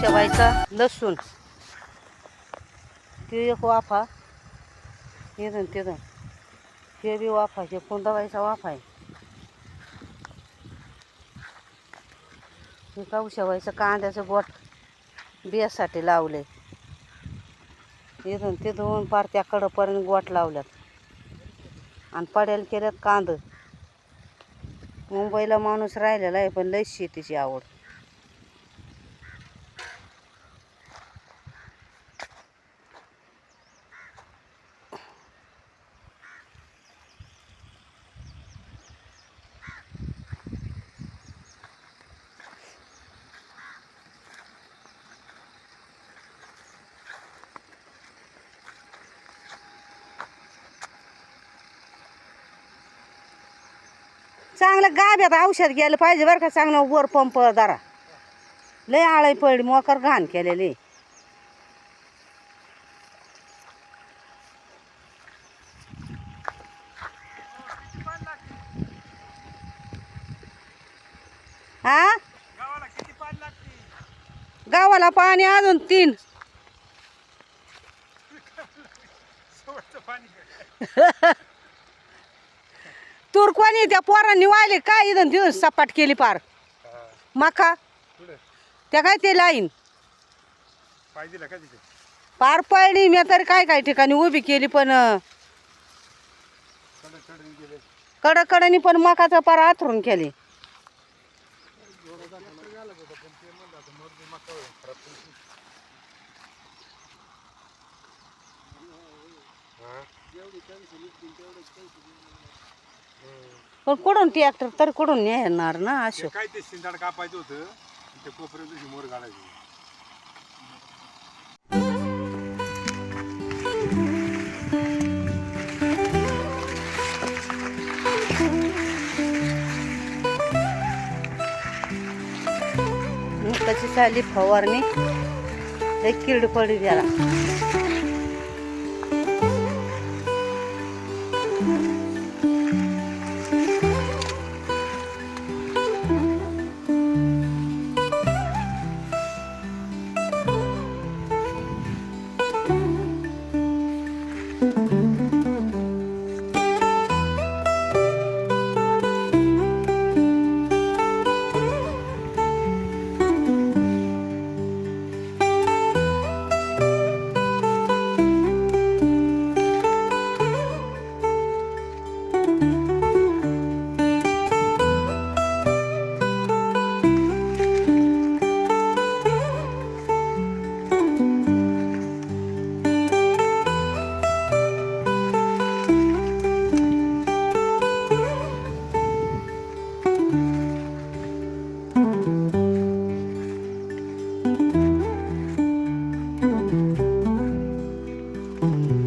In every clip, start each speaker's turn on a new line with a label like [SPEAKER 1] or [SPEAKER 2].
[SPEAKER 1] शेवायचा लसूण. ते एक वाफा. इथून तिथून हे बी वाफा हे कोण दवायचा वाफा आहे. हे काऊ शेवायचं? कांद्याचं बोट बियासाठी लावले इथून तिथून पार त्या कडपर्यंत गोट लावल्यात. आणि पड्याला केल्यात कांद. मुंबईला माणूस राहिलेला आहे पण लई शेतीची आवड. चांगलं गाभ्यात औषध घ्यायला पाहिजे बरं का चांगलं वर पंप दारा लय आळी पडली मोकर घाण केलेली. हा
[SPEAKER 2] गावाला पाणी लागते
[SPEAKER 1] गावाला पाणी. अजून तीन तूर कोणी त्या पोरांनी वाहिले काय इथं तिथं सपाट केली पार. मका? त्या काय ते लाईन?
[SPEAKER 2] का तिथे
[SPEAKER 1] पार पडली मी तरी काय काय ठिकाणी उभी केली पण
[SPEAKER 2] कडे
[SPEAKER 1] कडकडनी पण मकाचा पार आथरून केली. पण कुठून ट्रॅक्टर तर कुठून नेणार ना अशोक?
[SPEAKER 2] काय ते शिंदाड कापायचं होतं? ते कोपऱ्यात तुझी मोर घालायची
[SPEAKER 1] चालली फवारणी किड पडली त्याला. Thank you. Mm-hmm.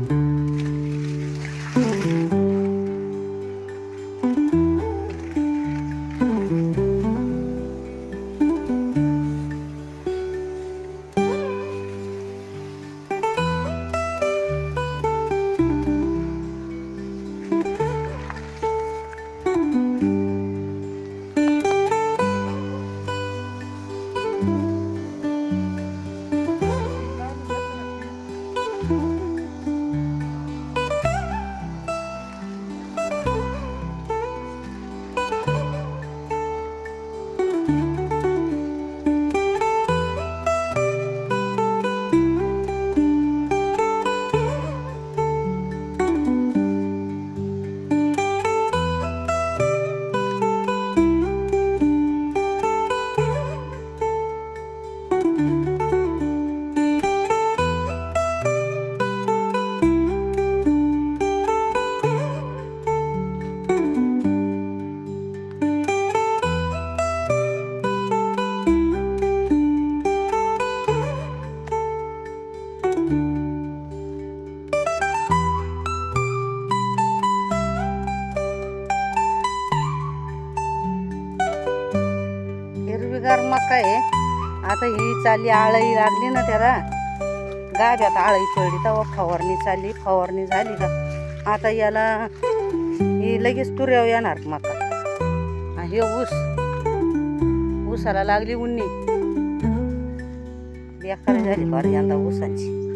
[SPEAKER 1] मका आहे. आता ही चालली आळई लागली ना त्याला. गाभ्यात आळई पडली तेव्हा फवारणी चालली फवारणी झाली का? आता याला ही लगेच तुऱ्याव येणार मका. हे ऊस. ऊसाला लागली उन्नी. बेकार झाली फार यंदा ऊसांची.